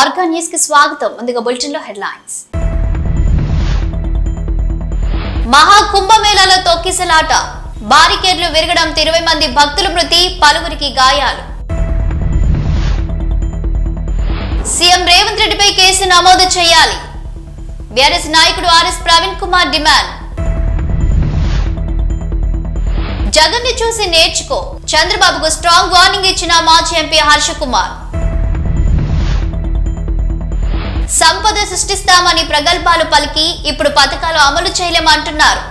ఆర్గా న్యూస్కి స్వాగతం. ముందుగా బులెటిన్లో హెడ్లైన్స్. మహా కుంభమేళాలో తొక్కిసలాట. బారికేడ్లు విరగడంతో ఇరవై మంది భక్తుల మృతి పలువురికి గాయాలు. సీఎం రేవంత్ రెడ్డిపై కేసు నమోదు చేయాలి. బీఆర్ఎస్ నాయకుడు ఆర్ఎస్ ప్రవీణ్ కుమార్ డిమాండ్. జగన్ని చూసి నేర్చుకో. చంద్రబాబుకు స్ట్రాంగ్ వార్నింగ్ ఇచ్చిన మాజీ ఎంపీ హర్ష కుమార్ సంపద సృష్టిస్తామని ప్రగల్భాలు పలికి ఇప్పుడు పథకాలు అమలు చేయలేమంటున్నారు.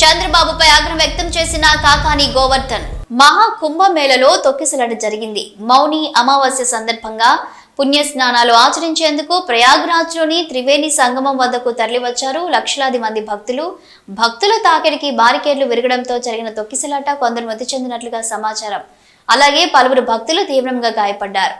చంద్రబాబుపై ఆగ్రహం వ్యక్తం చేసిన కాకాని గోవర్ధన్ మహా కుంభమేళలో తొక్కిసలాట జరిగింది. మౌని అమావాస్య సందర్భంగా పుణ్య స్నానాలు ఆచరించేందుకు ప్రయాగ్రాజ్లోని త్రివేణి సంగమం వద్దకు తరలివచ్చారు లక్షలాది మంది భక్తులు. భక్తుల తాకిడికి బారికేడ్లు విరగడంతో జరిగిన తొక్కిసలాట కొందరు మృతి చెందినట్లుగా సమాచారం. అలాగే పలువురు భక్తులు తీవ్రంగా గాయపడ్డారు.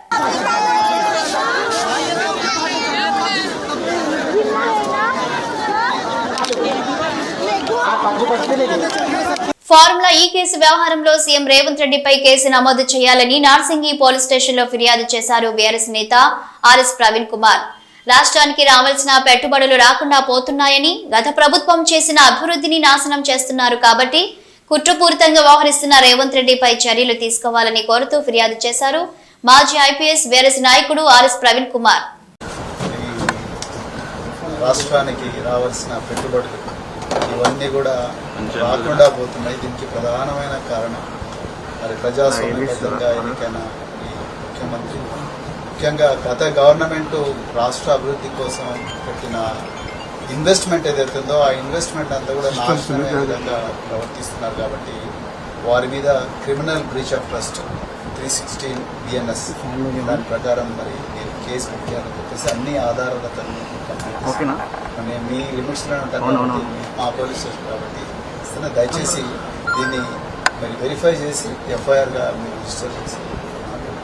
ఫార్ములా ఈ కేసు వ్యవహారంలో సీఎం రేవంత్ రెడ్డిపై కేసు నమోదు చేయాలని నార్సింగి పోలీస్ స్టేషన్లో ఫిర్యాదు చేశారు బీఆర్ఎస్ నేత ఆర్ఎస్ ప్రవీణ్ కుమార్. రాష్ట్రానికి రావాల్సిన పెట్టుబడులు రాకుండా పోతున్నాయని గత ప్రభుత్వం చేసిన అభివృద్ధిని నాశనం చేస్తున్నారు కాబట్టి కుట్రపూరితంగా వ్యవహరిస్తున్న రేవంత్ రెడ్డిపై చర్యలు తీసుకోవాలని కోరుతూ ఫిర్యాదు చేశారు మాజీ ఐపీఎస్ బీఆర్ఎస్ నాయకుడు ఆర్ఎస్ ప్రవీణ్ కుమార్. రాష్ట్రానికి రావాల్సిన పెట్టుబడులు ఇవన్నీ కూడా రాకుండా పోతున్నాయి. దీనికి ప్రధానమైన కారణం మరి ప్రజాస్వామ్యబద్ధంగా ఎన్నికైన ఈ ముఖ్యమంత్రి. ముఖ్యంగా గత గవర్నమెంట్ రాష్ట్ర అభివృద్ధి కోసం పెట్టిన ఇన్వెస్ట్మెంట్ ఏదైతే ఉందో ఆ ఇన్వెస్ట్మెంట్ అంతా కూడా నాశనమే విధంగా ప్రవర్తిస్తున్నారు కాబట్టి వారి మీద criminal breach of trust three sixteen BNS దాని ప్రకారం మరి కేసు పెట్టాలని చెప్పేసి అన్ని ఆధారాలతో ఓకేనా? మీ లిమిట్స్ ఉంటాను మా పోలీస్ స్టేషన్ కాబట్టి ఇస్తున్న దయచేసి దీన్ని మరి వెరిఫై చేసి ఎఫ్ఐఆర్గా మీరు రిజిస్టర్ చేసి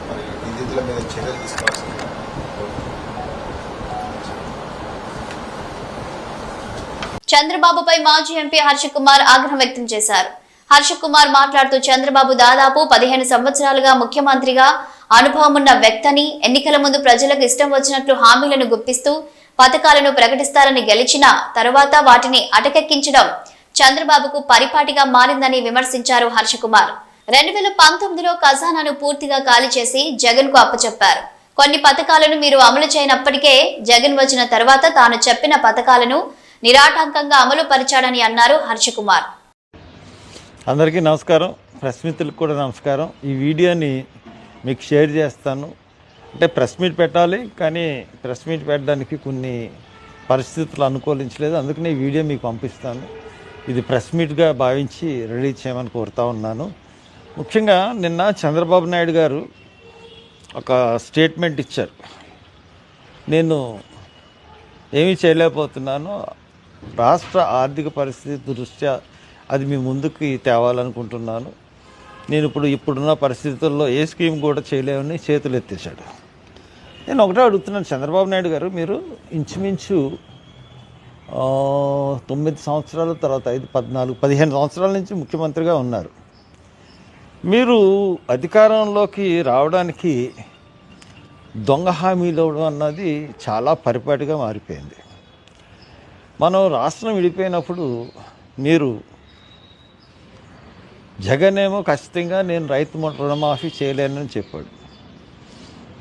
మరి నిందితుల మీద చర్యలు తీసుకోవాల్సింది చంద్రబాబుపై మాజీ ఎంపీ హర్ష కుమార్ ఆగ్రహం వ్యక్తం చేశారు. హర్ష కుమార్ మాట్లాడుతూ చంద్రబాబు దాదాపు పదిహేను సంవత్సరాలుగా ముఖ్యమంత్రిగా అనుభవం ఉన్న వ్యక్తని ఎన్నికల ముందు ప్రజలకు ఇష్టం వచ్చినట్లు హామీలను గుప్పిస్తూ పథకాలను ప్రకటిస్తారని గెలిచిన తరువాత వాటిని అటకెక్కించడం చంద్రబాబుకు పరిపాటిగా మారిందని విమర్శించారు హర్షకుమార్ రెండు వేల పంతొమ్మిదిలో ఖజానాను పూర్తిగా ఖాళీ చేసి జగన్కు అప్పచెప్పారు. కొన్ని పథకాలను మీరు అమలు చేయనప్పటికే జగన్ వచ్చిన తర్వాత తాను చెప్పిన పథకాలను నిరాటంకంగా అమలు పరిచాడని అన్నారు హర్షకుమార్ అందరికీ నమస్కారం. ప్రెస్ మిత్రులకు కూడా నమస్కారం. ఈ వీడియోని మీకు షేర్ చేస్తాను. అంటే ప్రెస్ మీట్ పెట్టాలి కానీ ప్రెస్ మీట్ పెట్టడానికి కొన్ని పరిస్థితులు అనుకూలించలేదు. అందుకనే ఈ వీడియో మీకు పంపిస్తాను. ఇది ప్రెస్ మీట్గా భావించి రెడీ చేయమని కోరుతా ఉన్నాను. ముఖ్యంగా నిన్న చంద్రబాబు నాయుడు గారు ఒక స్టేట్మెంట్ ఇచ్చారు. నేను ఏమీ చేయలేకపోతున్నాను. రాష్ట్ర ఆర్థిక పరిస్థితి దృష్ట్యా అది మీ ముందుకు తేవాలనుకుంటున్నాను. నేను ఇప్పుడు ఇప్పుడున్న పరిస్థితుల్లో ఏ స్కీమ్ కూడా చేయలేమని చేతులు ఎత్తేసాడు నేను ఒకటే అడుగుతున్నాను చంద్రబాబు నాయుడు గారు మీరు ఇంచుమించు తొమ్మిది సంవత్సరాల తర్వాత ఐదు పద్నాలుగు పదిహేను సంవత్సరాల నుంచి ముఖ్యమంత్రిగా ఉన్నారు. మీరు అధికారంలోకి రావడానికి దొంగ హామీలు ఇవ్వడం అన్నది చాలా పరిపాటిగా మారిపోయింది. మనం రాష్ట్రం విడిపోయినప్పుడు మీరు జగన్ ఏమో ఖచ్చితంగా నేను రైతు రుణమాఫీ చేయలేనని చెప్పాడు.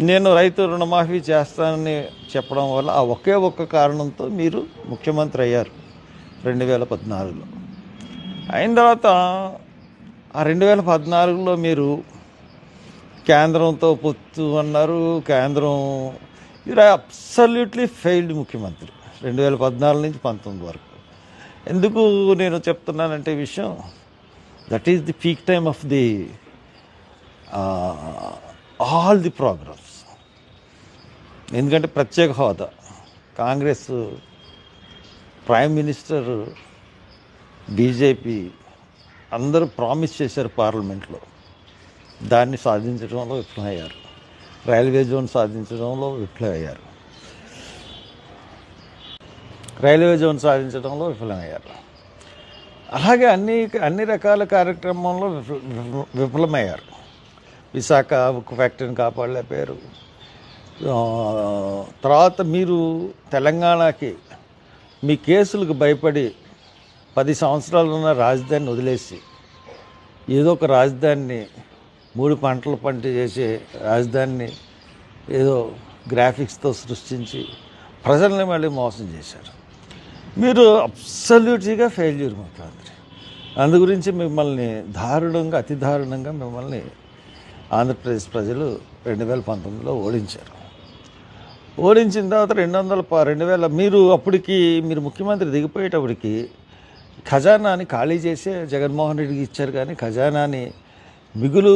నేను రైతు రుణమాఫీ చేస్తానని చెప్పడం వల్ల ఆ ఒకే ఒక్క కారణంతో మీరు ముఖ్యమంత్రి అయ్యారు రెండు వేల పద్నాలుగులో. అయిన తర్వాత ఆ రెండు వేల పద్నాలుగులో మీరు కేంద్రంతో పొత్తు అన్నారు. కేంద్రం మీరు అబ్సల్యూట్లీ ఫెయిల్డ్ ముఖ్యమంత్రి. రెండు వేల పద్నాలుగు నుంచి పంతొమ్మిది వరకు. ఎందుకు నేను చెప్తున్నానంటే విషయం that is the peak time of the all the programs ఎందుకంటే ప్రత్యేక హోదా. కాంగ్రెస్ ప్రైమ్ మినిస్టర్ బీజేపీ అందరూ ప్రామిస్ చేశారు పార్లమెంట్లో. దాన్ని సాధించడంలో విఫలమయ్యారు. రైల్వే జోన్ సాధించడంలో విఫలమయ్యారు. రైల్వే జోన్ సాధించడంలో విఫలమయ్యారు. అలాగే అన్ని అన్ని రకాల కార్యక్రమంలో విఫ- విఫలమయ్యారు. విశాఖ ఫ్యాక్టరీని కాపాడలేకపోయారు. తర్వాత మీరు తెలంగాణకి మీ కేసులకు భయపడి పది సంవత్సరాలు ఉన్న రాజధానిని వదిలేసి ఏదో ఒక రాజధానిని మూడు పంటలు పంట చేసే రాజధానిని ఏదో గ్రాఫిక్స్తో సృష్టించి ప్రజల్ని మళ్ళీ మోసం చేశారు. మీరు అబ్సల్యూట్గా ఫెయిల్యూర్ ముఖ్యమంత్రి అందు గురించి మిమ్మల్ని దారుణంగా అతి దారుణంగా మిమ్మల్ని ఆంధ్రప్రదేశ్ ప్రజలు రెండు వేల పంతొమ్మిదిలో ఓడించారు. ఓడించిన తర్వాత రెండు వందల ప- రెండు వేల మీరు అప్పటికి మీరు ముఖ్యమంత్రి దిగిపోయేటప్పటికి ఖజానాని ఖాళీ చేసే జగన్మోహన్ రెడ్డికి ఇచ్చారు కానీ ఖజానాని మిగులు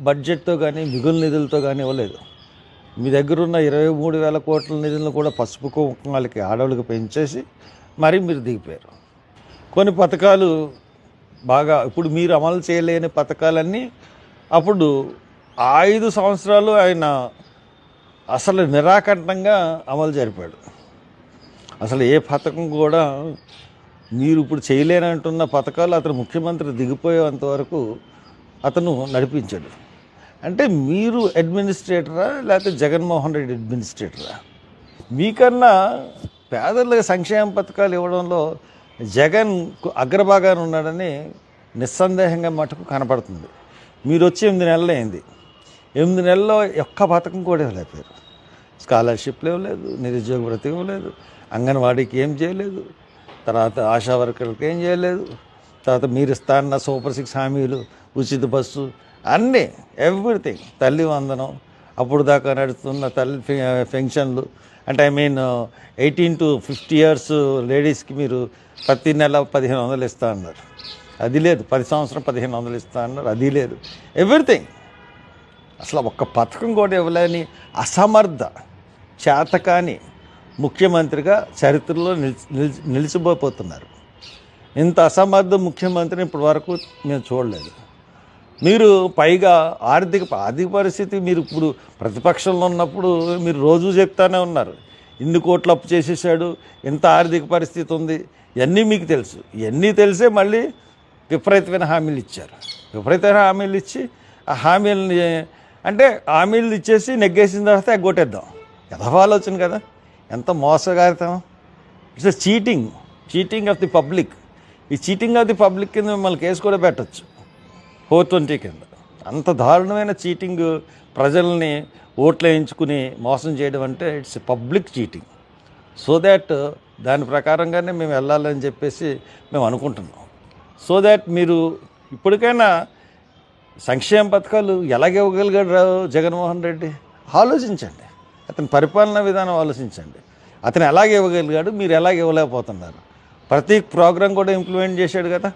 బడ్జెట్తో కానీ మిగులు నిధులతో కానీ ఇవ్వలేదు. మీ దగ్గర ఉన్న ఇరవై మూడు వేల కోట్ల నిధులను కూడా పసుపు కుంకుమాలకి ఆడవాళ్ళకి పెంచేసి మరి మీరు దిగిపోయారు. కొన్ని పథకాలు బాగా ఇప్పుడు మీరు అమలు చేయలేని పథకాలన్నీ అప్పుడు ఐదు సంవత్సరాలు ఆయన అసలు నిరాకంఠంగా అమలు జరిపాడు. అసలు ఏ పథకం కూడా మీరు ఇప్పుడు చేయలేనంటున్న పథకాలు అతను ముఖ్యమంత్రి దిగిపోయేంత వరకు అతను నడిపించాడు. అంటే మీరు అడ్మినిస్ట్రేటరా లేకపోతే జగన్మోహన్ రెడ్డి అడ్మినిస్ట్రేటరా? మీకన్నా పేదలకు సంక్షేమ పథకాలు ఇవ్వడంలో జగన్ అగ్రభాగాన ఉన్నాడని నిస్సందేహంగా మటుకు కనపడుతుంది. మీరు వచ్చి ఎనిమిది నెలలు అయింది. ఎనిమిది నెలల్లో ఒక్క పథకం కూడా ఇవ్వలేకపోయారు. స్కాలర్షిప్లు ఇవ్వలేదు నిరుద్యోగ భృతి ఇవ్వలేదు అంగన్వాడీకి ఏం చేయలేదు తర్వాత ఆశా వర్కర్లకు ఏం చేయలేదు తర్వాత మీరు ఇస్తాన్న సూపర్ సిక్స్ హామీలు ఉచిత బస్సు అన్నీ ఎవ్రీథింగ్ తల్లి వందనం అప్పుడు దాకా నడుస్తున్న తల్లి పెన్షన్లు అంటే I mean eighteen to fifty years లేడీస్కి మీరు ప్రతి నెల పదిహేను వందలు ఇస్తా అన్నారు. అది లేదు. పది సంవత్సరం పదిహేను వందలు ఇస్తా అన్నారు. అది లేదు. ఎవ్రీథింగ్ అసలు ఒక్క పథకం కూడా ఇవ్వలేని అసమర్థ చేతకాని ముఖ్యమంత్రిగా చరిత్రలో నిలిచి నిలిచిపోతున్నారు. ఇంత అసమర్థ ముఖ్యమంత్రిని ఇప్పటి వరకు మేము చూడలేదు. మీరు పైగా ఆర్థిక ఆర్థిక పరిస్థితి మీరు ఇప్పుడు ప్రతిపక్షంలో ఉన్నప్పుడు మీరు రోజు చెప్తానే ఉన్నారు. ఇన్ని కోట్లు అప్పు చేసేసాడు ఇంత ఆర్థిక పరిస్థితి ఉంది ఇవన్నీ మీకు తెలుసు. ఇవన్నీ తెలిసే మళ్ళీ విపరీతమైన హామీలు ఇచ్చారు. విపరీతమైన హామీలు ఇచ్చి ఆ హామీలని అంటే హామీలు ఇచ్చేసి నెగ్గేసిన తర్వాత ఎగ్గొట్టేద్దాం. ఎదవాలోచన కదా. ఎంత మోసగారితం it's cheating cheating of the public. ఈ చీటింగ్ ఆఫ్ ది పబ్లిక్ కింద మిమ్మల్ని కేసు కూడా పెట్టచ్చు. ఫోర్ ట్వంటీ కింద. అంత దారుణమైన చీటింగ్ ప్రజల్ని ఓట్లు వేయించుకుని మోసం చేయడం అంటే it's public cheating. So that దాని ప్రకారంగానే మేము వెళ్ళాలని చెప్పేసి మేము అనుకుంటున్నాం. సో దాట్ మీరు ఇప్పటికైనా సంక్షేమ పథకాలు ఎలాగ ఇవ్వగలిగాడు రావు జగన్మోహన్ రెడ్డి? ఆలోచించండి. అతని పరిపాలనా విధానం ఆలోచించండి. అతను ఎలాగ ఇవ్వగలిగాడు? మీరు ఎలాగ ఇవ్వలేకపోతున్నారు? ప్రతి ప్రోగ్రాం కూడా ఇంప్లిమెంట్ చేశాడు కదా?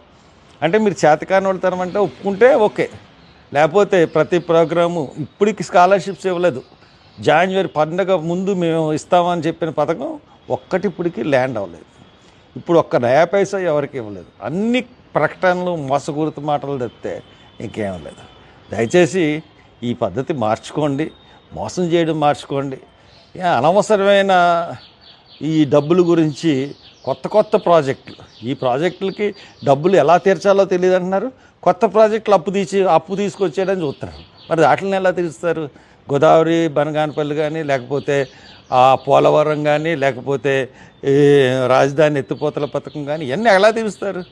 అంటే మీరు చేతకాని వాళ్ళు తరమంటే ఒప్పుకుంటే ఓకే. లేకపోతే ప్రతి ప్రోగ్రాము ఇప్పటికి స్కాలర్షిప్స్ ఇవ్వలేదు. జాన్వరి పండగ ముందు మేము ఇస్తామని చెప్పిన పథకం ఒక్కటి ఇప్పటికి ల్యాండ్ అవ్వలేదు. ఇప్పుడు ఒక్క నయా పైసా ఎవరికి ఇవ్వలేదు. అన్ని ప్రకటనలు మోసపూరిత మాటలు తెస్తే ఇంకేం లేదు. దయచేసి ఈ పద్ధతి మార్చుకోండి. మోసం చేయడం మార్చుకోండి. అనవసరమైన ఈ డబ్బుల గురించి కొత్త కొత్త ప్రాజెక్టులు. ఈ ప్రాజెక్టులకి డబ్బులు ఎలా తీర్చాలో తెలియదు అంటున్నారు. కొత్త ప్రాజెక్టులు అప్పు తీసి అప్పు తీసుకొచ్చేయడం చూస్తున్నారు. మరి వాటిని ఎలా తీరుస్తారు? గోదావరి బనగానపల్లి కానీ లేకపోతే ఆ పోలవరం కానీ లేకపోతే ఈ రాజధాని ఎత్తిపోతల పథకం కానీ ఇవన్నీ ఎలా తీరుస్తారు?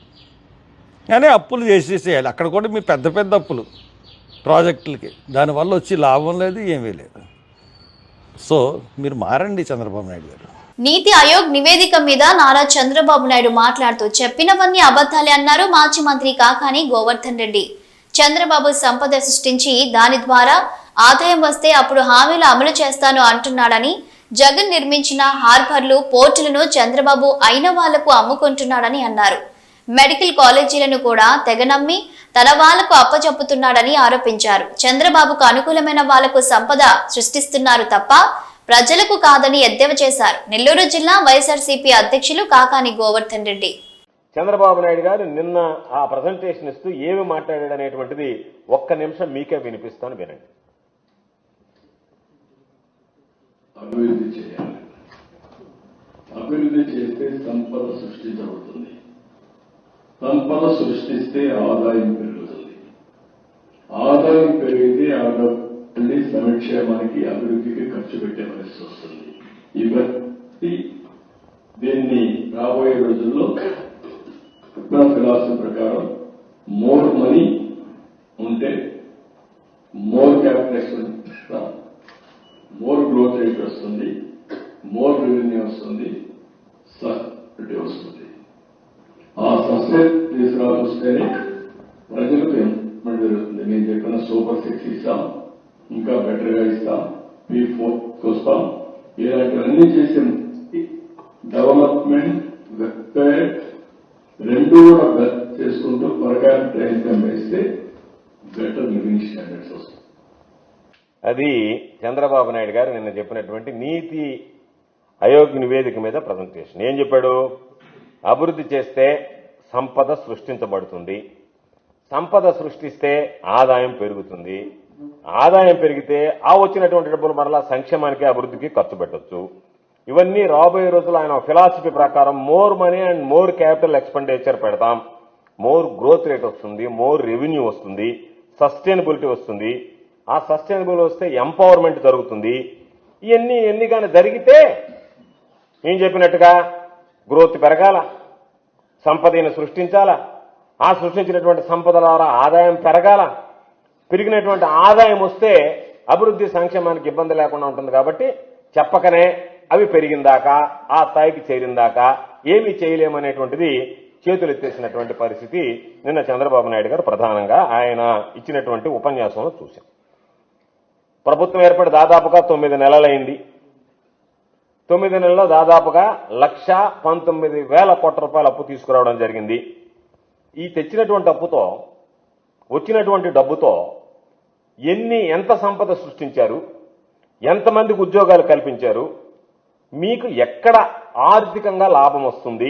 కానీ అప్పులు చేసేసేయాలి. అక్కడ కూడా మీ పెద్ద పెద్ద అప్పులు ప్రాజెక్టులకి. దానివల్ల వచ్చి లాభం లేదు ఏమీ లేదు. సో మీరు మారండి చంద్రబాబు నాయుడు గారు. నీతి ఆయోగ్ నివేదిక మీద నారా చంద్రబాబు నాయుడు మాట్లాడుతూ చెప్పినవన్నీ అబద్ధాలే అన్నారు మాజీ మంత్రి కాకాని గోవర్ధన్ రెడ్డి. చంద్రబాబు సంపద సృష్టించి దాని ద్వారా ఆదాయం వస్తే అప్పుడు హామీలు అమలు చేస్తాను అంటున్నాడని జగన్ నిర్మించిన హార్బర్లు పోర్టులను చంద్రబాబు అయిన వాళ్ళకు అమ్ముకుంటున్నాడని అన్నారు. మెడికల్ కాలేజీలను కూడా తెగనమ్మి తన వాళ్ళకు అప్పచెప్పుతున్నాడని ఆరోపించారు. చంద్రబాబుకు అనుకూలమైన వాళ్ళకు సంపద సృష్టిస్తున్నారు తప్ప ప్రజలకు కాదని ఎద్దేవా చేశారు. నెల్లూరు జిల్లా వైఎస్ఆర్సీపీ అధ్యక్షులు కాకాని గోవర్ధన్ రెడ్డి. చంద్రబాబు నాయుడు గారు నిన్న ఆ ప్రజెంటేషన్ ఇస్తూ ఏమి మాట్లాడాడు అనేటువంటిది ఒక్క నిమిషం మీకే వినిపిస్తాను వినండి. అభివృద్ధి చేయాలి. అభివృద్ధి చేస్తే సంపద సృష్టించబడుతుంది. సంపద సృష్టిస్తే ఆదాయం పెరుగుతుంది. ఆదాయం పెరిగితే ఆదాయం మళ్ళీ సంక్షేమానికి అభివృద్ధికి ఖర్చు పెట్టే వస్తుంది. ఇవన్నీ దీన్ని రాబోయే రోజుల్లో నా ఫిలాసఫీ ప్రకారం మోర్ మనీ ఉంటే more capital more growth rate వస్తుంది. మోర్ రెవెన్యూ వస్తుంది. ఇంకా బెటర్గా ఇస్తాం. పీ ఫోర్ వస్తాం ఇలాంటివన్నీ చేసి డెవలప్మెంట్ వెబ్సైట్ రెండు కూడా చేసుకుంటూ త్వరగా ప్రయత్నం వేస్తే బెటర్ లివింగ్ స్టాండర్డ్స్ వస్తాయి. అది చంద్రబాబు నాయుడు గారు నిన్న చెప్పినటువంటి నీతి ఆయోగ్ నివేదిక మీద ప్రజెంటేషన్ ఏం చెప్పాడు? అభివృద్ధి చేస్తే సంపద సృష్టించబడుతుంది. సంపద సృష్టిస్తే ఆదాయం పెరుగుతుంది. ఆదాయం పెరిగితే ఆ వచ్చినటువంటి డబ్బులు మరలా సంక్షేమానికి అభివృద్ధికి ఖర్చు పెట్టొచ్చు. ఇవన్నీ రాబోయే రోజుల్లో ఆయన ఫిలాసఫీ ప్రకారం more money and more capital expenditure పెడతాం. మోర్ గ్రోత్ రేట్ వస్తుంది మోర్ రెవెన్యూ వస్తుంది సస్టైనబిలిటీ వస్తుంది. ఆ సస్టైనబుల్ వస్తే ఎంపవర్మెంట్ జరుగుతుంది. ఇవన్నీ ఎన్ని కానీ జరిగితే ఏం చెప్పినట్టుగా గ్రోత్ పెరగాల సంపదను సృష్టించాలా. ఆ సృష్టించినటువంటి సంపద ద్వారా ఆదాయం పెరగాల. పెరిగినటువంటి ఆదాయం వస్తే అభివృద్ధి సంక్షేమానికి ఇబ్బంది లేకుండా ఉంటుంది కాబట్టి చెప్పకనే అవి పెరిగిందాకా ఆ స్థాయికి చేరిందాకా ఏమీ చేయలేమనేటువంటిది చేతులు ఎత్తేసినటువంటి పరిస్థితి నిన్న చంద్రబాబు నాయుడు గారు ప్రధానంగా ఆయన ఇచ్చినటువంటి ఉపన్యాసంలో చూశాం. ప్రభుత్వం ఏర్పడి దాదాపుగా తొమ్మిది నెలలైంది. తొమ్మిది నెలల్లో దాదాపుగా లక్ష పంతొమ్మిది వేల కోట్ల రూపాయల అప్పు తీసుకురావడం జరిగింది. ఈ తెచ్చినటువంటి అప్పుతో వచ్చినటువంటి డబ్బుతో ఎన్ని ఎంత సంపద సృష్టించారు ఎంతమందికి ఉద్యోగాలు కల్పించారు మీకు ఎక్కడ ఆర్థికంగా లాభం వస్తుంది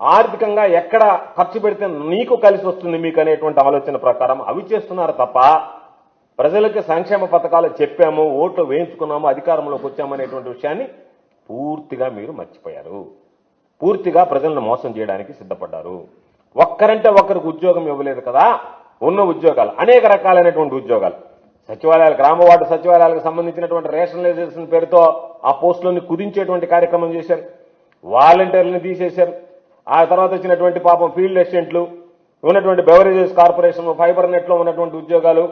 ఆర్థికంగా ఎక్కడ ఖర్చు పెడితే నీకు కలిసి వస్తుంది మీకు అనేటువంటి ఆలోచన ప్రకారం అవి చేస్తున్నారు తప్ప ప్రజలకు సంక్షేమ పథకాలు చెప్పాము ఓట్లు వేయించుకున్నాము అధికారంలోకి వచ్చామనేటువంటి విషయాన్ని పూర్తిగా మీరు మర్చిపోయారు. పూర్తిగా ప్రజలను మోసం చేయడానికి సిద్ధపడ్డారు. ఒక్కరంటే ఒక్కరికి ఉద్యోగం ఇవ్వలేదు కదా ఉన్న ఉద్యోగాలు అనేక రకాలైనటువంటి ఉద్యోగాలు. సచివాలయాలు గ్రామ వార్డు సచివాలయాలకు సంబంధించినటువంటి రేషనలైజేషన్ పేరుతో ఆ పోస్టులని కుదించేటువంటి కార్యక్రమం చేశారు. వాలంటీర్లను తీసేశారు. ఆ తర్వాత వచ్చినటువంటి పాపం ఫీల్డ్ అసిస్టెంట్లు ఉన్నటువంటి బెవరేజెస్ కార్పొరేషన్ ఫైబర్ నెట్లో ఉన్నటువంటి ఉద్యోగాలు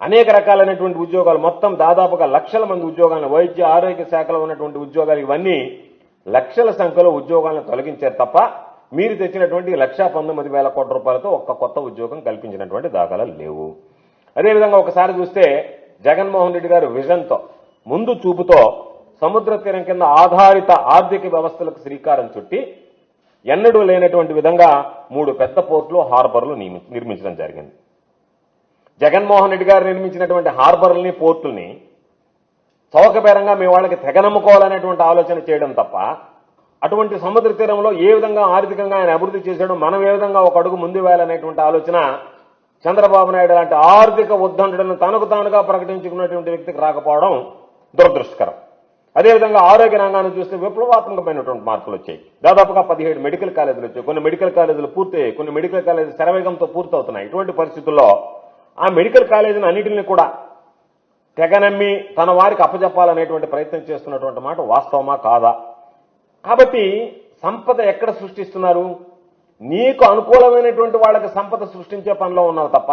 అనేక రకాలైనటువంటి ఉద్యోగాలు. మొత్తం దాదాపుగా లక్షల మంది ఉద్యోగాలను వైద్య ఆరోగ్య శాఖలో ఉన్నటువంటి ఉద్యోగాలు ఇవన్నీ లక్షల సంఖ్యలో ఉద్యోగాలను తొలగించారు తప్ప మీరు తెచ్చినటువంటి లక్షా పంతొమ్మిది వేల కోట్ల రూపాయలతో ఒక్క కొత్త ఉద్యోగం కల్పించినటువంటి దాఖలాలు లేవు. అదేవిధంగా ఒకసారి చూస్తే జగన్మోహన్ రెడ్డి గారు విజన్తో ముందు చూపుతో సముద్ర తీరం కింద ఆధారిత ఆర్థిక వ్యవస్థలకు శ్రీకారం చుట్టి ఎన్నడూ లేనటువంటి విధంగా మూడు పెద్ద పోర్టులు హార్బర్లు నిర్మించడం జరిగింది. జగన్మోహన్ రెడ్డి గారు నిర్మించినటువంటి హార్బర్లని పోర్టుల్ని చౌకబేరంగా మీ వాళ్ళకి తెగనమ్ముకోవాలనేటువంటి ఆలోచన చేయడం తప్ప అటువంటి సముద్ర తీరంలో ఏ విధంగా ఆర్థికంగా ఆయన అభివృద్ధి చేశాడో మనం ఏ విధంగా ఒక అడుగు ముందు వేయాలనేటువంటి ఆలోచన చంద్రబాబు నాయుడు లాంటి ఆర్థిక ఉద్దండులను తనకు తానుగా ప్రకటించుకున్నటువంటి వ్యక్తికి రాకపోవడం దురదృష్టకరం. అదేవిధంగా ఆరోగ్య రంగాన్ని చూస్తే విప్లవాత్మకమైనటువంటి మార్పులు వచ్చాయి. దాదాపుగా పదిహేడు మెడికల్ కాలేజీలు వచ్చాయి. కొన్ని మెడికల్ కాలేజీలు పూర్తయ్యాయి కొన్ని మెడికల్ కాలేజీలు శరవేగంతో పూర్తవుతున్నాయి. ఇటువంటి పరిస్థితుల్లో ఆ మెడికల్ కాలేజీని అన్నిటిని కూడా తెగనమ్మి తన వారికి అప్పచెప్పాలనేటువంటి ప్రయత్నం చేస్తున్నటువంటి మాట వాస్తవమా కాదా? కాబట్టి సంపద ఎక్కడ సృష్టిస్తున్నారు? నీకు అనుకూలమైనటువంటి వాళ్ళకి సంపద సృష్టించే పనిలో ఉన్నారు తప్ప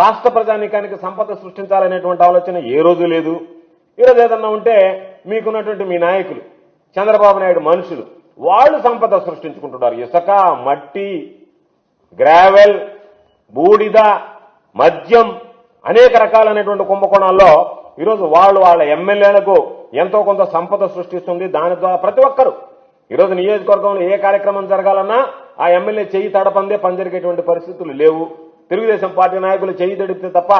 రాష్ట్ర ప్రజానీకానికి సంపద సృష్టించాలనేటువంటి ఆలోచన ఏ రోజు లేదు. ఈరోజు ఏదన్నా ఉంటే మీకున్నటువంటి మీ నాయకులు చంద్రబాబు నాయుడు మనుషులు వాళ్ళు సంపద సృష్టించుకుంటున్నారు. ఇసుక మట్టి గ్రావెల్ బూడిద మద్యం అనేక రకాలైనటువంటి కుంభకోణాల్లో ఈరోజు వాళ్ళు వాళ్ళ ఎమ్మెల్యేలకు ఎంతో కొంత సంపద సృష్టిస్తుంది. దాని ద్వారా ప్రతి ఒక్కరు ఈరోజు నియోజకవర్గంలో ఏ కార్యక్రమం జరగాలన్నా ఆ ఎమ్మెల్యే చెయ్యి తడపందే పని జరిగేటువంటి పరిస్థితులు లేవు. తెలుగుదేశం పార్టీ నాయకులు చెయ్యి తడిపితే తప్ప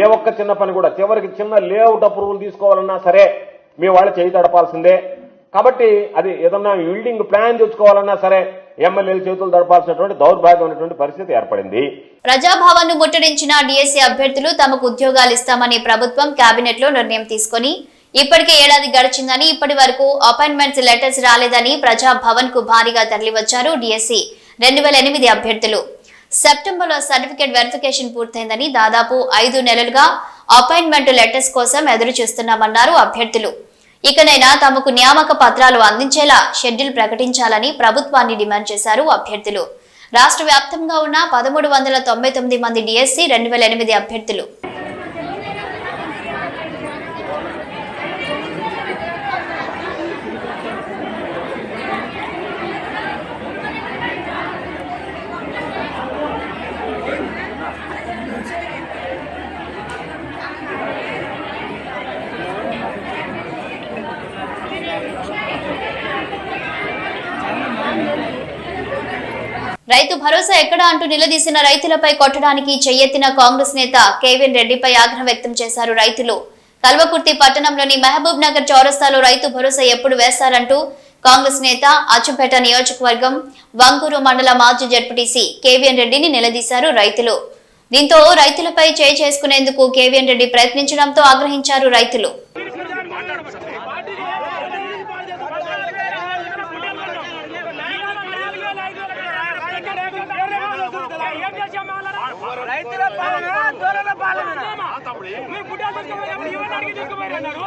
ఏ ఒక్క చిన్న పని కూడా చివరికి చిన్న లేఅవుట్ అప్రూవల్ తీసుకోవాలన్నా సరే మీ వాళ్ళు చెయ్యి తడపాల్సిందే. కాబట్టి అది ఏదన్నా బిల్డింగ్ ప్లాన్ తెచ్చుకోవాలన్నా సరే ఎమ్మెల్యేలు చేతులు దడపాల్సినటువంటి దౌర్భాగ్యమైనటువంటి పరిస్థితి ఏర్పడింది. ప్రజాభవన్ను ముట్టడించిన డిఎస్సీ అభ్యర్థులు తమకు ఉద్యోగాలు ఇస్తామని ప్రభుత్వం కేబినెట్లో నిర్ణయం తీసుకుని ఇప్పటికే ఏడాది గడిచిందని ఇప్పటి వరకు అపాయింట్మెంట్స్ లెటర్స్ రాలేదని ప్రజాభవన్కు భారీగా తరలివచ్చారు డిఎస్సి. రెండు వేల ఎనిమిది అభ్యర్థులు. సెప్టెంబర్లో సర్టిఫికేట్ వెరిఫికేషన్ పూర్తయిందని దాదాపు ఐదు నెలలుగా అపాయింట్మెంట్ లెటర్స్ కోసం ఎదురు చూస్తున్నామన్నారు అభ్యర్థులు. ఇకనైనా తమకు నియామక పత్రాలు అందించేలా షెడ్యూల్ ప్రకటించాలని ప్రభుత్వాన్ని డిమాండ్ చేశారు అభ్యర్థులు. రాష్ట్ర వ్యాప్తంగా ఉన్న పదమూడు వందల తొంభై తొమ్మిది మంది డిఎస్సి రెండు వేల ఎనిమిది అభ్యర్థులు రైతు భరోసా ఎక్కడ అంటూ నిలదీసిన రైతులపై కొట్టడానికి చెయ్యెత్తిన కాంగ్రెస్ నేత కేవీఎన్ రెడ్డిపై ఆగ్రహం వ్యక్తం చేశారు రైతులు. కల్వకుర్తి పట్టణంలోని మహబూబ్ నగర్ చౌరస్తాలో రైతు భరోసా ఎప్పుడు వేస్తారంటూ కాంగ్రెస్ నేత అచ్చంపేట నియోజకవర్గం వంగూరు మండల మాజీ జడ్పీటీసీ కేవీఎన్ రెడ్డిని నిలదీశారు రైతులు. దీంతో రైతులపై చేయి చేసుకునేందుకు కేవీఎన్ రెడ్డి ప్రయత్నించడంతో ఆగ్రహించారు రైతులు. రైతుల పాలన దొరల పాలన. మీరు పుట్టాలు తీసుకుపోయినప్పుడు ఇవన్నీ అడిగి తీసుకుపోయి అన్నారు?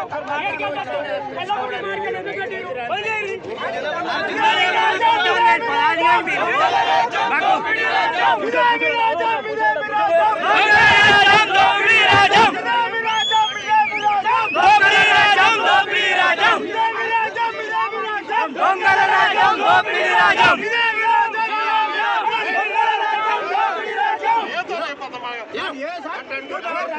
దొంగల రాజ్యం దోపిడీ ¡Vamos!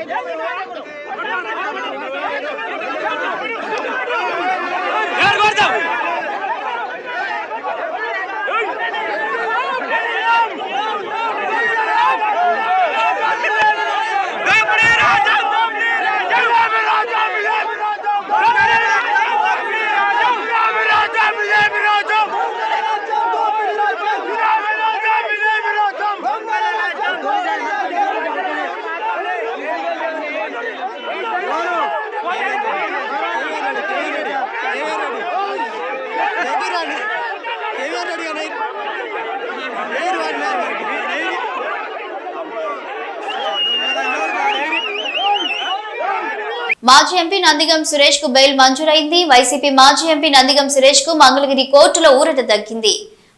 మాజీ ఎంపీ నందిగం సురేష్కు బెయిల్ మంజూరైంది. వైసీపీ మాజీ ఎంపీ నందిగం సురేష్కు మంగళగిరి కోర్టులో ఊరట దక్కింది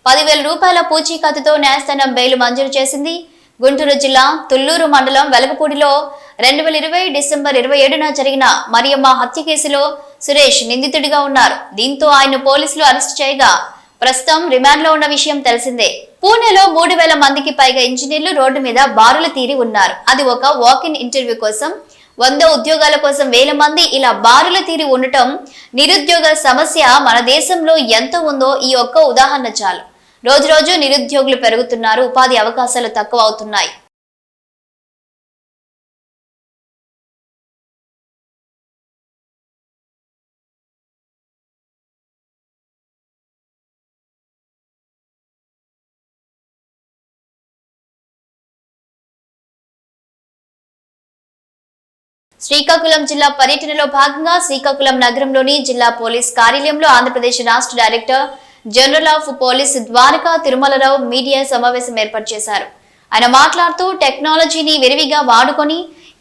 పదివేల రూపాయల పూచీకత్తుతో న్యాయస్థానం బెయిల్ మంజూరు చేసింది. గుంటూరు జిల్లా తుళ్ళూరు మండలం వెలగపూడిలో రెండు వేల ఇరవై డిసెంబర్ ఇరవై ఏడున జరిగిన మరియమ్మ హత్య కేసులో సురేష్ నిందితుడిగా ఉన్నారు. దీంతో ఆయన పోలీసులు అరెస్ట్ చేయగా ప్రస్తుతం రిమాండ్లో ఉన్న విషయం తెలిసిందే. పూణేలో మూడు వేల మందికి పైగా ఇంజనీర్లు రోడ్డు మీద బారులు తీరి ఉన్నారు. అది ఒక వాక్ ఇన్ ఇంటర్వ్యూ కోసం వంద ఉద్యోగాల కోసం వేల మంది ఇలా బారులు తీరి ఉండటం నిరుద్యోగ సమస్య మన దేశంలో ఎంత ఉందో ఈ ఒక్క ఉదాహరణ చాలు. రోజు రోజు నిరుద్యోగులు పెరుగుతున్నారు ఉపాధి అవకాశాలు తక్కువ అవుతున్నాయి. శ్రీకాకుళం జిల్లా పర్యటనలో భాగంగా శ్రీకాకుళం నగరంలోని జిల్లా పోలీస్ కార్యాలయంలో ఆంధ్రప్రదేశ్ రాష్ట్ర director general of police Dwaraka Tirumala Rao media సమావేశం ఏర్పాటు చేశారు. ఆయన మాట్లాడుతూ టెక్నాలజీని విరివిగా వాడుకొని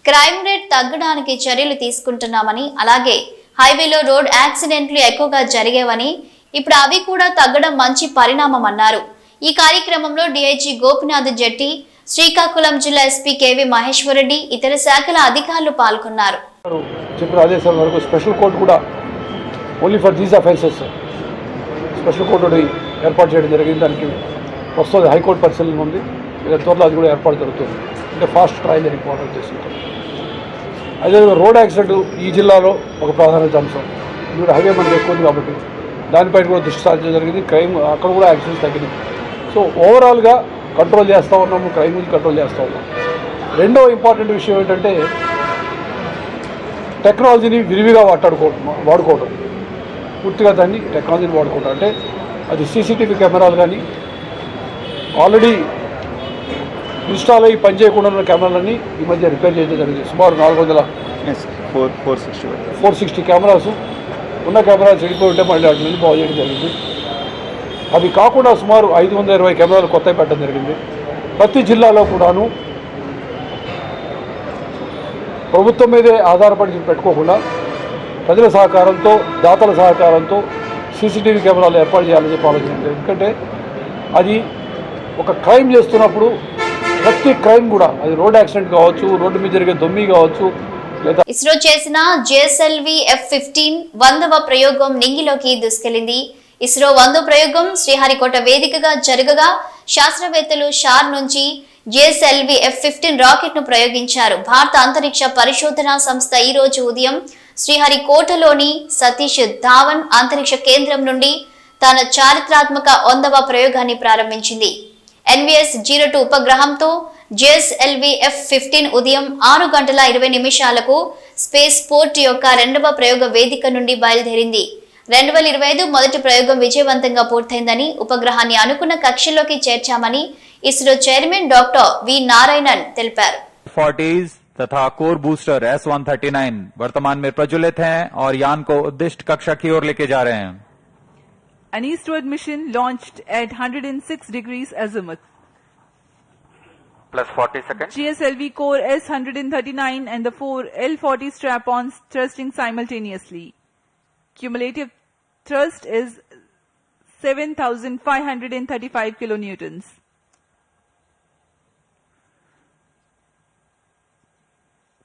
క్రైమ్ రేట్ తగ్గడానికి చర్యలు తీసుకుంటున్నామని అలాగే హైవేలో రోడ్ యాక్సిడెంట్లు ఎక్కువగా జరిగేవని ఇప్పుడు అవి కూడా తగ్గడం మంచి పరిణామం అన్నారు. ఈ కార్యక్రమంలో డిఐజీ గోపినాథ్ జెట్టి శ్రీకాకుళం జిల్లా ఎస్పీ కేవి మహేశ్వరరెడ్డి ఇతర శాఖల అధికారులు పాల్గొన్నారు. చెప్పిన ఆదేశాల వరకు స్పెషల్ కోర్టు కూడా only for these offences special court ఏర్పాటు చేయడం జరిగింది. దానికి వస్తుంది హైకోర్టు పరిశీలన ఉంది. ఇక త్వరలో అది కూడా ఏర్పాటు జరుగుతుంది. అంటే ఫాస్ట్ ట్రయల్ ఇంపార్టెంట్ చేసుకుంటాం అదేవిధంగా రోడ్ యాక్సిడెంట్ ఈ జిల్లాలో ఒక ప్రాధాన్యత అంశం. ఇక్కడ హైవే మనకి ఎక్కువ ఉంది కాబట్టి దానిపైన కూడా దృష్టి సాధించడం జరిగింది. క్రైమ్ అక్కడ కూడా యాక్సిడెంట్స్ తగ్గినాయి. సో ఓవరాల్గా కంట్రోల్ చేస్తూ ఉన్నాము క్రైమ్ కంట్రోల్ చేస్తూ ఉన్నాం. రెండో ఇంపార్టెంట్ విషయం ఏంటంటే టెక్నాలజీని విరివిగా వాడుకోవడం వాడుకోవడం. పూర్తిగా దాన్ని టెక్నాలజీని వాడుకోవడం. అంటే అది సీసీటీవీ కెమెరాలు కానీ ఆల్రెడీ ఇన్స్టాల్ అయ్యి పనిచేయకుండా ఉన్న కెమెరాలన్నీ ఈ మధ్య రిపేర్ చేయడం జరిగింది. సుమారు నాలుగు వందల four four sixty four sixty cameras. ఉన్న కెమెరాలు చెడిపోయి ఉంటే మళ్ళీ వాటి నుండి బాగు చేయడం జరిగింది. అవి కాకుండా సుమారు ఐదు వందల ఇరవై కెమెరాలు కొత్త పెట్టడం జరిగింది. ప్రతి జిల్లాలో కూడాను ప్రభుత్వం మీదే ఆధారపడి పెట్టుకోకుండా ప్రజల సహకారంతో దాతల సహకారంతో సీసీటీవీ కెమెరాలు ఏర్పాటు చేయాలని చెప్పి ఆలోచించారు ఎందుకంటే అది ఒక క్రైమ్ చేస్తున్నప్పుడు ప్రతి క్రైమ్ కూడా అది రోడ్ యాక్సిడెంట్ కావచ్చు రోడ్డు మీద జరిగే దొమ్మి కావచ్చు లేదా ఇస్రో చేసిన జేఎస్ఎల్వి ఎఫ్ ఫిఫ్టీన్ వందవ ప్రయోగం నింగిలోకి దూసుకెళ్ళింది ఇస్రో వందో ప్రయోగం శ్రీహరికోట వేదికగా జరగగా శాస్త్రవేత్తలు షార్ నుంచి జేఎస్ఎల్వి ఎఫ్ ఫిఫ్టీన్ రాకెట్ను ప్రయోగించారు. భారత అంతరిక్ష పరిశోధన సంస్థ ఈ రోజు ఉదయం శ్రీహరికోటలోని సతీష్ ధావన్ అంతరిక్ష కేంద్రం నుండి తన చారిత్రాత్మక వందవ ప్రయోగాన్ని ప్రారంభించింది. ఎన్విఎస్ జీరో టూ ఉపగ్రహంతో జేఎస్ఎల్వి ఎఫ్ ఫిఫ్టీన్ ఉదయం ఆరు గంటల ఇరవై నిమిషాలకు స్పేస్ పోర్ట్ యొక్క రెండవ ప్రయోగ వేదిక నుండి బయలుదేరింది. రెండు వేల ఇరవై ఐదు మొదటి ప్రయోగం విజయవంతంగా పూర్తయిందని ఉపగ్రహాన్ని అనుకున్న కక్షలోకి చేర్చామని ISRO chairman doctor V Narayanan తెలిపారు फोर्टीज तथा core booster S one thirty nine वर्तमान में प्रज्वलित हैं और यान को उद्दिष्ट कक्षा की ओर लेके जा रहे हैं An eastward mission launched at 106 degrees azimuth. Plus forty second GSLV core S139 and the four L40 strap-ons thrusting simultaneously. Cumulative thrust is 7,535 kilonewtons.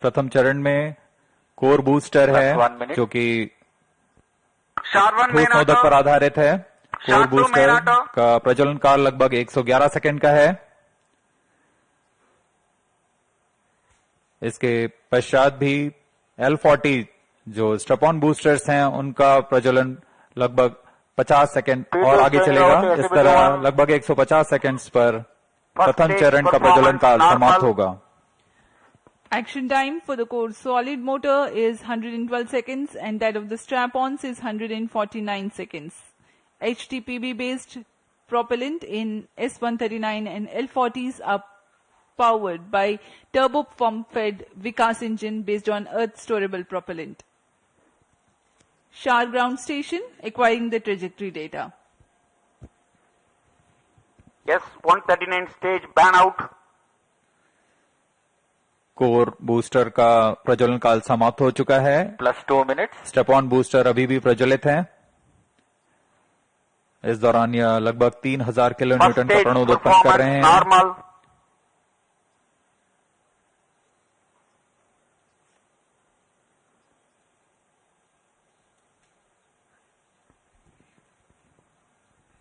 प्रथम चरण में कोर बूस्टर है जो कि ठोस नोदक पर आधारित है। कोर बूस्टर का प्रज्वलन काल लगभग 111 सेकंड का है। इसके पश्चात भी L40 जो स्टपॉन बूस्टर्स हैं उनका प्रज्वलन लगभग 50 सेकंड और आगे चलेगा इस तरह लगभग 150 सेकंड्स पर प्रथम चरण का प्रज्वलन काल समाप्त होगा Action time for the core solid motor is 112 seconds and that of the strap-ons is 149 seconds. HTPB based propellant in S139 and L40s are powered by turbo pump fed Vikas engine based on earth storable propellant. Shar ground station acquiring the trajectory data. Yes, 139 stage ban out. Core booster का प्रज्वलन काल समाप्त हो चुका है plus two minute strap on booster अभी भी प्रज्वलित है इस दौरान यह लगभग तीन हज़ार किलोमीटर का कर रहे हैं नॉर्मल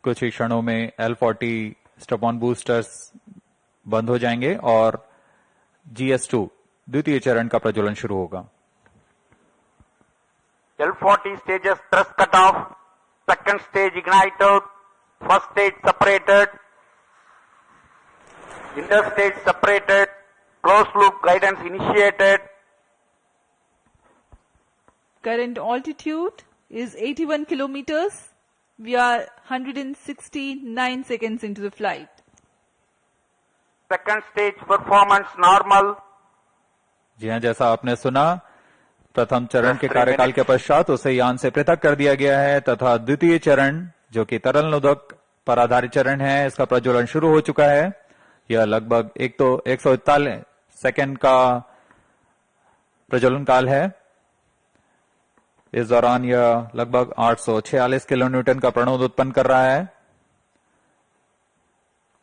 कुछ ही क्षणों में L40 फोर्टी स्टपॉन बूस्टर्स बंद हो जाएँगे और GS2 द्वितीय चरण का प्रज्वलन शुरू होगा। L40 forty stages thrust cut off second stage ignited first stage separated inter stage separated closed loop guidance initiated current altitude is 81 kilometres We are 169 seconds into the flight. Second stage performance normal. जी हाँ जैसा आपने सुना प्रथम चरण के कार्यकाल के पश्चात उसे यान से पृथक कर दिया गया है तथा द्वितीय चरण जो कि तरल नोदक पर आधारित चरण है इसका प्रज्वलन शुरू हो चुका है यह लगभग एक तो एक सौ सेकेंड का प्रज्वलन काल है इस दौरान यह लगभग 846 किलो न्यूटन का प्रणोद उत्पन्न कर रहा है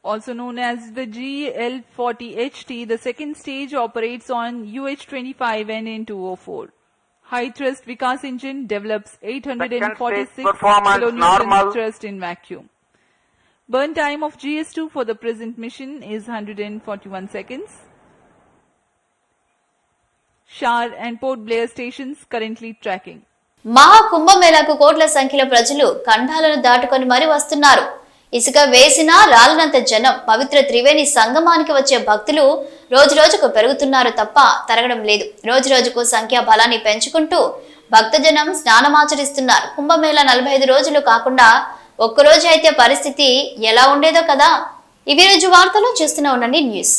Also known as the GL40HT, the second stage operates on UH-25 and N204. High thrust Vikas engine develops 846 stage performance kilonewtons normal. thrust in vacuum. Burn time of GS2 for the present mission is 141 seconds. Shar and Port Blair stations currently tracking. మహా కుంభమేళాకు కోట్ల సంఖ్యలో ప్రజలు ఖండాలను దాటుకొని మరీ వస్తున్నారు. ఇసుక వేసినా రాలనంత జనం పవిత్ర త్రివేణి సంగమానికి వచ్చే భక్తులు రోజు రోజుకు పెరుగుతున్నారు తప్ప తరగడం లేదు. రోజు రోజుకు సంఖ్యా బలాన్ని పెంచుకుంటూ భక్తజనం స్నానమాచరిస్తున్నారు. కుంభమేళా నలభై ఐదు రోజులు కాకుండా ఒక్కరోజు అయితే పరిస్థితి ఎలా ఉండేదో కదా. ఇవి రోజు వార్తలు చూస్తూనే ఉండండి న్యూస్.